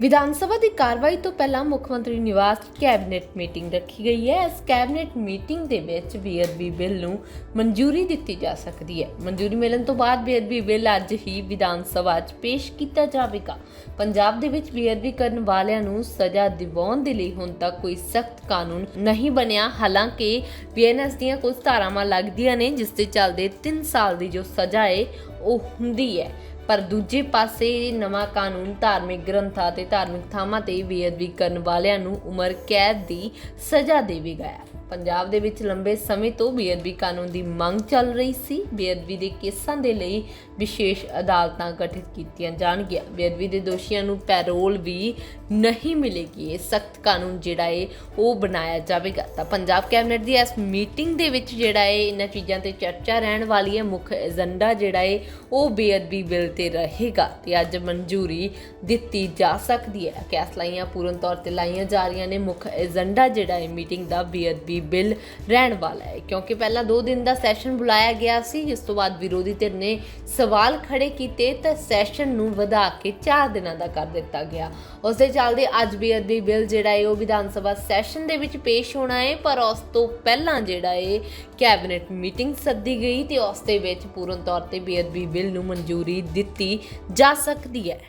ਵਿਧਾਨ ਸਭਾ ਦੀ ਕਾਰਵਾਈ ਤੋਂ ਪਹਿਲਾਂ ਮੁੱਖ ਮੰਤਰੀ ਨਿਵਾਸ ਕੈਬਨਿਟ ਮੀਟਿੰਗ ਰੱਖੀ ਗਈ ਹੈ। ਇਸ ਕੈਬਨਿਟ ਮੀਟਿੰਗ ਦੇ ਵਿੱਚ ਬੀਅਦਬੀ ਬਿੱਲ ਨੂੰ ਮਨਜ਼ੂਰੀ ਦਿੱਤੀ ਜਾ ਸਕਦੀ ਹੈ। ਮਨਜ਼ੂਰੀ ਮਿਲਣ ਤੋਂ ਬਾਅਦ ਬੀਅਦਬੀ ਬਿੱਲ ਅੱਜ ਹੀ ਵਿਧਾਨ ਸਭਾ 'ਚ ਪੇਸ਼ ਕੀਤਾ ਜਾਵੇਗਾ। ਪੰਜਾਬ ਦੇ ਵਿੱਚ ਬੀਅਦਬੀ ਕਰਨ ਵਾਲਿਆਂ ਨੂੰ ਸਜ਼ਾ ਦਿਵਾਉਣ ਦੇ ਲਈ ਹੁਣ ਤੱਕ ਕੋਈ ਸਖਤ ਕਾਨੂੰਨ ਨਹੀਂ ਬਣਿਆ। ਹਾਲਾਂਕਿ ਬੀਐਨਐਸ ਦੀਆਂ ਕੁਝ ਧਾਰਾਵਾਂ ਲੱਗਦੀਆਂ ਨੇ, ਜਿਸ ਦੇ ਚੱਲਦੇ 3 ਸਾਲ ਦੀ ਜੋ ਸਜ਼ਾ ਹੈ ਉਹ ਹੁੰਦੀ ਹੈ। ਪਰ ਦੂਜੇ ਪਾਸੇ ਨਵਾਂ ਕਾਨੂੰਨ ਧਾਰਮਿਕ ਗ੍ਰੰਥਾਂ ਤੇ ਧਾਰਮਿਕ ਥਾਵਾਂ ਤੇ ਬੇਅਦਬੀ ਕਰਨ ਵਾਲਿਆਂ ਨੂੰ ਉਮਰ ਕੈਦ ਦੀ ਸਜ਼ਾ ਦੇਵੇਗਾ ਪੰਜਾਬ ਦੇ ਵਿੱਚ ਲੰਬੇ ਸਮੇਂ ਤੋਂ ਬੇਅਦਬੀ ਕਾਨੂੰਨ ਦੀ ਮੰਗ ਚੱਲ ਰਹੀ ਸੀ। ਬੇਅਦਬੀ ਦੇ ਕੇਸਾਂ ਦੇ ਲਈ ਵਿਸ਼ੇਸ਼ ਅਦਾਲਤਾਂ ਗਠਿਤ ਕੀਤੀਆਂ ਜਾਣਗੀਆਂ। ਬੇਅਦਬੀ ਦੇ ਦੋਸ਼ੀਆਂ ਨੂੰ ਪੈਰੋਲ ਵੀ ਨਹੀਂ ਮਿਲੇਗੀ। ਇਹ ਸਖਤ ਕਾਨੂੰਨ ਜਿਹੜਾ ਹੈ ਉਹ ਬਣਾਇਆ ਜਾਵੇਗਾ। ਤਾਂ ਪੰਜਾਬ ਕੈਬਨਿਟ ਦੀ ਇਸ ਮੀਟਿੰਗ ਦੇ ਵਿੱਚ ਜਿਹੜਾ ਹੈ ਇਹਨਾਂ ਚੀਜ਼ਾਂ ਤੇ ਚਰਚਾ ਰਹਿਣ ਵਾਲੀ ਹੈ। ਮੁੱਖ ਏਜੰਡਾ ਜਿਹੜਾ ਹੈ ਉਹ ਬੇਅਦਬੀ ਬਿੱਲ ਤੇ ਰਹੇਗਾ ਤੇ ਅੱਜ ਮਨਜ਼ੂਰੀ ਦਿੱਤੀ ਜਾ ਸਕਦੀ ਹੈ। ਕੈਸਲਾਈਆਂ ਪੂਰਨ ਤੌਰ ਤੇ ਲਾਈਆਂ ਜਾ ਰਹੀਆਂ ਨੇ। ਮੁੱਖ ਏਜੰਡਾ ਜਿਹੜਾ ਹੈ ਮੀਟਿੰਗ ਦਾ ਬੇਅਦਬੀ ਬਿੱਲ ਰਹਿਣ ਵਾਲਾ ਹੈ। ਕਿਉਂਕਿ ਪਹਿਲਾਂ 2 ਦਿਨ ਦਾ ਸੈਸ਼ਨ ਬੁਲਾਇਆ ਗਿਆ ਸੀ ਜਿਸ ਤੋਂ ਬਾਅਦ ਵਿਰੋਧੀ ਧਿਰ ਨੇ ਸਵਾਲ ਖੜੇ ਕੀਤੇ ਤਾਂ ਸੈਸ਼ਨ ਨੂੰ ਵਧਾ ਕੇ 4 ਦਿਨਾਂ ਦਾ ਕਰ ਦਿੱਤਾ ਗਿਆ। ਉਸ ਦੇ ਚੱਲਦੇ ਅੱਜ ਬੇਅਦਬੀ ਬਿੱਲ ਜਿਹੜਾ ਹੈ, ਉਹ ਵਿਧਾਨ ਸਭਾ ਸੈਸ਼ਨ ਦੇ ਵਿੱਚ ਪੇਸ਼ ਹੋਣਾ ਹੈ, ਪਰ ਉਸ ਤੋਂ ਪਹਿਲਾਂ ਜਿਹੜਾ ਹੈ, ਕੈਬਨਿਟ ਮੀਟਿੰਗ ਸੱਦੀ ਗਈ ਤੇ ਉਸ ਦੇ ਵਿੱਚ ਪੂਰਨ ਤੌਰ ਤੇ ਬੇਅਦਬੀ ਬਿੱਲ ਨੂੰ ਮਨਜ਼ੂਰੀ ਦਿੱਤੀ ਜਾ ਸਕਦੀ ਹੈ।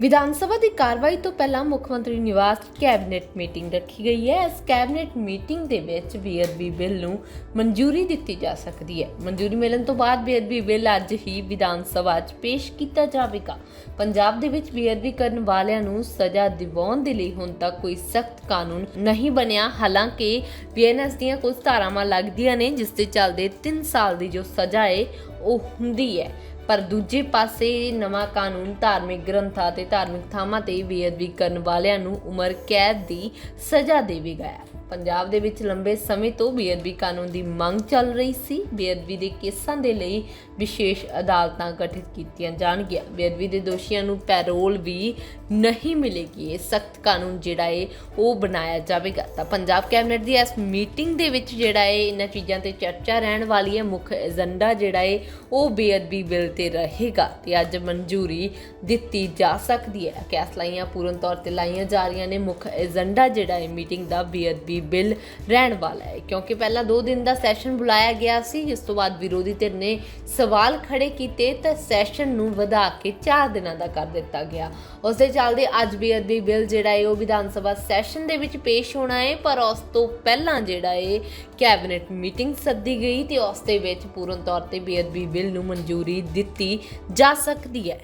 ਵਿਧਾਨ ਸਭਾ ਦੀ ਕਾਰਵਾਈ ਤੋਂ ਪਹਿਲਾਂ ਮੁੱਖ ਮੰਤਰੀ ਨਿਵਾਸ ਕੈਬਨਿਟ ਮੀਟਿੰਗ ਰੱਖੀ ਗਈ ਹੈ। ਇਸ ਕੈਬਨਿਟ ਮੀਟਿੰਗ ਦੇ ਵਿੱਚ ਬੇਅਦਬੀ ਬਿੱਲ ਨੂੰ ਮਨਜ਼ੂਰੀ ਦਿੱਤੀ ਜਾ ਸਕਦੀ ਹੈ। ਮਨਜ਼ੂਰੀ ਮਿਲਣ ਤੋਂ ਬਾਅਦ ਬੇਅਦਬੀ ਬਿੱਲ ਅੱਜ ਹੀ ਵਿਧਾਨ ਸਭਾ 'ਚ ਪੇਸ਼ ਕੀਤਾ ਜਾਵੇਗਾ। ਪੰਜਾਬ ਦੇ ਵਿੱਚ ਬੇਅਦਬੀ ਕਰਨ ਵਾਲਿਆਂ ਨੂੰ ਸਜ਼ਾ ਦਿਵਾਉਣ ਦੇ ਲਈ ਹੁਣ ਤੱਕ ਕੋਈ ਸਖਤ ਕਾਨੂੰਨ ਨਹੀਂ ਬਣਿਆ। ਹਾਲਾਂਕਿ ਬੀਐਨਐਸ ਦੀਆਂ ਕੁਝ ਧਾਰਾਵਾਂ ਲੱਗਦੀਆਂ ਨੇ, ਜਿਸ ਦੇ ਚੱਲਦੇ 3 ਸਾਲ ਦੀ ਜੋ ਸਜ਼ਾ ਹੈ, ਉਹ ਹੁੰਦੀ ਹੈ। ਪਰ ਦੂਜੇ ਪਾਸੇ ਨਵਾਂ ਕਾਨੂੰਨ ਧਾਰਮਿਕ ਗ੍ਰੰਥਾਂ ਤੇ ਧਾਰਮਿਕ ਥਾਵਾਂ ਤੇ ਬੇਅਦਬੀ ਕਰਨ ਵਾਲਿਆਂ ਨੂੰ ਉਮਰ ਕੈਦ ਦੀ ਸਜ਼ਾ ਦੇਵੇਗਾ। ਪੰਜਾਬ ਦੇ ਵਿੱਚ ਲੰਬੇ ਸਮੇਂ ਤੋਂ ਬੇਅਦਬੀ ਕਾਨੂੰਨ ਦੀ ਮੰਗ ਚੱਲ ਰਹੀ ਸੀ। ਬੇਅਦਬੀ ਦੇ ਕੇਸਾਂ ਦੇ ਲਈ ਵਿਸ਼ੇਸ਼ ਅਦਾਲਤਾਂ ਗਠਿਤ ਕੀਤੀਆਂ ਜਾਣਗੀਆਂ। ਬੇਅਦਬੀ ਦੇ ਦੋਸ਼ੀਆਂ ਨੂੰ ਪੈਰੋਲ ਵੀ ਨਹੀਂ ਮਿਲੇਗੀ। ਇਹ ਸਖਤ ਕਾਨੂੰਨ ਜਿਹੜਾ ਹੈ ਉਹ ਬਣਾਇਆ ਜਾਵੇਗਾ। ਤਾਂ ਪੰਜਾਬ ਕੈਬਨਿਟ ਦੀ ਇਸ ਮੀਟਿੰਗ ਦੇ ਵਿੱਚ ਜਿਹੜਾ ਹੈ ਇਹਨਾਂ ਚੀਜ਼ਾਂ ਤੇ ਚਰਚਾ ਰਹਿਣ ਵਾਲੀ ਹੈ। ਮੁੱਖ ਏਜੰਡਾ ਜਿਹੜਾ ਹੈ ਉਹ ਬੇਅਦਬੀ ਬਿੱਲ ਤੇ ਰਹੇਗਾ ਤੇ ਅੱਜ ਮਨਜ਼ੂਰੀ ਦਿੱਤੀ ਜਾ ਸਕਦੀ ਹੈ। ਕੈਸ ਲਾਈਆਂ ਪੂਰਨ ਤੌਰ ਤੇ ਲਾਈਆਂ ਜਾ ਰਹੀਆਂ ਨੇ। ਮੁੱਖ ਏਜੰਡਾ ਜਿਹੜਾ ਹੈ ਮੀਟਿੰਗ ਦਾ ਬੇਅਦਬੀ ਬਿੱਲ ਰਹਿਣ ਵਾਲਾ ਹੈ। ਕਿਉਂਕਿ ਪਹਿਲਾਂ 2 ਦਿਨ ਦਾ ਸੈਸ਼ਨ ਬੁਲਾਇਆ ਗਿਆ ਸੀ ਜਿਸ ਤੋਂ ਬਾਅਦ ਵਿਰੋਧੀ ਧਿਰ ਨੇ ਸਵਾਲ ਖੜੇ ਕੀਤੇ ਤਾਂ ਸੈਸ਼ਨ ਨੂੰ ਵਧਾ ਕੇ 4 ਦਿਨਾਂ ਦਾ ਕਰ ਦਿੱਤਾ ਗਿਆ। ਉਸ ਦੇ ਚੱਲਦੇ ਅੱਜ ਬੇਅਦਬੀ ਬਿੱਲ ਜਿਹੜਾ ਹੈ, ਉਹ ਵਿਧਾਨ ਸਭਾ ਸੈਸ਼ਨ ਦੇ ਵਿੱਚ ਪੇਸ਼ ਹੋਣਾ ਹੈ, ਪਰ ਉਸ ਤੋਂ ਪਹਿਲਾਂ ਜਿਹੜਾ ਹੈ, ਕੈਬਨਿਟ ਮੀਟਿੰਗ ਸੱਦੀ ਗਈ ਤੇ ਉਸ ਦੇ ਵਿੱਚ ਪੂਰਨ ਤੌਰ ਤੇ ਬੇਅਦਬੀ ਬਿੱਲ ਨੂੰ ਮਨਜ਼ੂਰੀ ਦਿੱਤੀ ਜਾ ਸਕਦੀ ਹੈ।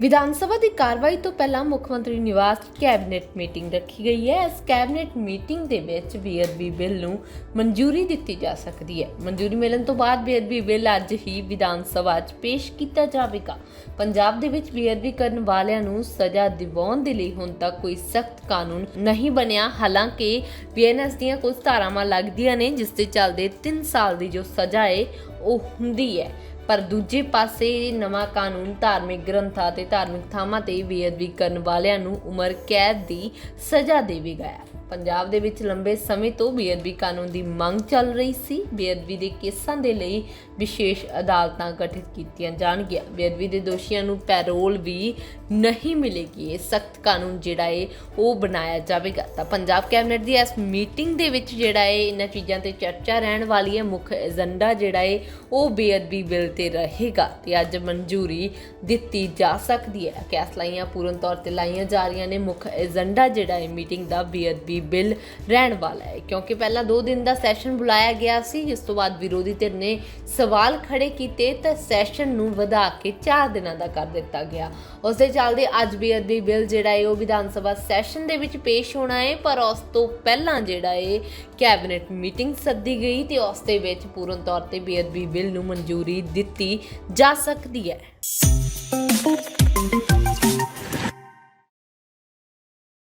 ਵਿਧਾਨ ਸਭਾ ਦੀ ਕਾਰਵਾਈ ਤੋਂ ਪਹਿਲਾਂ ਮੁੱਖ ਮੰਤਰੀ ਨਿਵਾਸ ਕੈਬਨਿਟ ਮੀਟਿੰਗ ਰੱਖੀ ਗਈ ਹੈ। ਇਸ ਕੈਬਨਿਟ ਮੀਟਿੰਗ ਦੇ ਵਿੱਚ ਬੇਅਦਬੀ ਬਿੱਲ ਨੂੰ ਮਨਜ਼ੂਰੀ ਦਿੱਤੀ ਜਾ ਸਕਦੀ ਹੈ। ਮਨਜ਼ੂਰੀ ਮਿਲਣ ਤੋਂ ਬਾਅਦ ਬੇਅਦਬੀ ਬਿੱਲ ਅੱਜ ਹੀ ਵਿਧਾਨ ਸਭਾ 'ਚ ਪੇਸ਼ ਕੀਤਾ ਜਾਵੇਗਾ। ਪੰਜਾਬ ਦੇ ਵਿੱਚ ਬੇਅਦਬੀ ਕਰਨ ਵਾਲਿਆਂ ਨੂੰ ਸਜ਼ਾ ਦਿਵਾਉਣ ਦੇ ਲਈ ਹੁਣ ਤੱਕ ਕੋਈ ਸਖਤ ਕਾਨੂੰਨ ਨਹੀਂ ਬਣਿਆ। ਹਾਲਾਂਕਿ ਬੀਐਨਐਸ ਦੀਆਂ ਕੁਝ ਧਾਰਾਵਾਂ ਲੱਗਦੀਆਂ ਨੇ, ਜਿਸ ਦੇ ਚੱਲਦੇ 3 ਸਾਲ ਦੀ ਜੋ ਸਜ਼ਾ ਹੈ, ਉਹ ਹੁੰਦੀ ਹੈ। ਪਰ ਦੂਜੇ ਪਾਸੇ ਨਵਾਂ ਕਾਨੂੰਨ ਧਾਰਮਿਕ ਗ੍ਰੰਥਾਂ ਤੇ ਧਾਰਮਿਕ ਥਾਵਾਂ ਤੇ ਬੇਅਦਬੀ ਕਰਨ ਵਾਲਿਆਂ ਨੂੰ ਉਮਰ ਕੈਦ ਦੀ ਸਜ਼ਾ ਦੇਵੇਗਾ। ਪੰਜਾਬ ਦੇ ਵਿੱਚ ਲੰਬੇ ਸਮੇਂ ਤੋਂ ਬੇਅਦਬੀ ਕਾਨੂੰਨ ਦੀ ਮੰਗ ਚੱਲ ਰਹੀ ਸੀ। ਬੇਅਦਬੀ ਦੇ ਕੇਸਾਂ ਦੇ ਲਈ ਵਿਸ਼ੇਸ਼ ਅਦਾਲਤਾਂ ਗਠਿਤ ਕੀਤੀਆਂ ਜਾਣਗੀਆਂ। ਬੇਅਦਬੀ ਦੇ ਦੋਸ਼ੀਆਂ ਨੂੰ ਪੈਰੋਲ ਵੀ ਨਹੀਂ ਮਿਲੇਗੀ। ਇਹ ਸਖਤ ਕਾਨੂੰਨ ਜਿਹੜਾ ਹੈ ਉਹ ਬਣਾਇਆ ਜਾਵੇਗਾ। ਤਾਂ ਪੰਜਾਬ ਕੈਬਨਿਟ ਦੀ ਇਸ ਮੀਟਿੰਗ ਦੇ ਵਿੱਚ ਜਿਹੜਾ ਹੈ ਇਹਨਾਂ ਚੀਜ਼ਾਂ ਤੇ ਚਰਚਾ ਰਹਿਣ ਵਾਲੀ ਹੈ। ਮੁੱਖ ਏਜੰਡਾ ਜਿਹੜਾ ਹੈ ਉਹ ਬੇਅਦਬੀ ਬਿੱਲ ਤੇ ਰਹੇਗਾ ਤੇ ਅੱਜ ਮਨਜ਼ੂਰੀ ਦਿੱਤੀ ਜਾ ਸਕਦੀ ਹੈ। ਕੈਸ ਲਾਈਆਂ, ਪੂਰਨ ਤੌਰ ਤੇ ਲਾਈਆਂ ਜਾ ਰਹੀਆਂ ਨੇ। ਮੁੱਖ ਏਜੰਡਾ ਜਿਹੜਾ ਹੈ ਮੀਟਿੰਗ ਦਾ ਬੇਅਦਬੀ ਬਿੱਲ ਰਹਿਣ ਵਾਲਾ ਹੈ। ਕਿਉਂਕਿ ਪਹਿਲਾਂ 2 ਦਿਨ ਦਾ ਸੈਸ਼ਨ ਬੁਲਾਇਆ ਗਿਆ ਸੀ, ਜਿਸ ਤੋਂ ਬਾਅਦ ਵਿਰੋਧੀ ਧਿਰ ਨੇ ਸਵਾਲ ਖੜੇ ਕੀਤੇ ਤਾਂ ਸੈਸ਼ਨ ਨੂੰ ਵਧਾ ਕੇ 4 ਦਿਨਾਂ ਦਾ ਕਰ ਦਿੱਤਾ ਗਿਆ। ਉਸ ਦੇ ਚੱਲਦੇ ਅੱਜ ਬੇਅਦਬੀ ਬਿੱਲ ਜਿਹੜਾ ਹੈ, ਉਹ ਵਿਧਾਨ ਸਭਾ ਸੈਸ਼ਨ ਦੇ ਵਿੱਚ ਪੇਸ਼ ਹੋਣਾ ਹੈ, ਪਰ ਉਸ ਤੋਂ ਪਹਿਲਾਂ ਜਿਹੜਾ ਹੈ, ਕੈਬਨਿਟ ਮੀਟਿੰਗ ਸੱਦੀ ਗਈ ਤੇ ਉਸ ਦੇ ਵਿੱਚ ਪੂਰਨ ਤੌਰ ਤੇ ਬੇਅਦਬੀ ਬਿੱਲ ਨੂੰ ਮਨਜ਼ੂਰੀ ਦਿੱਤੀ ਜਾ ਸਕਦੀ ਹੈ।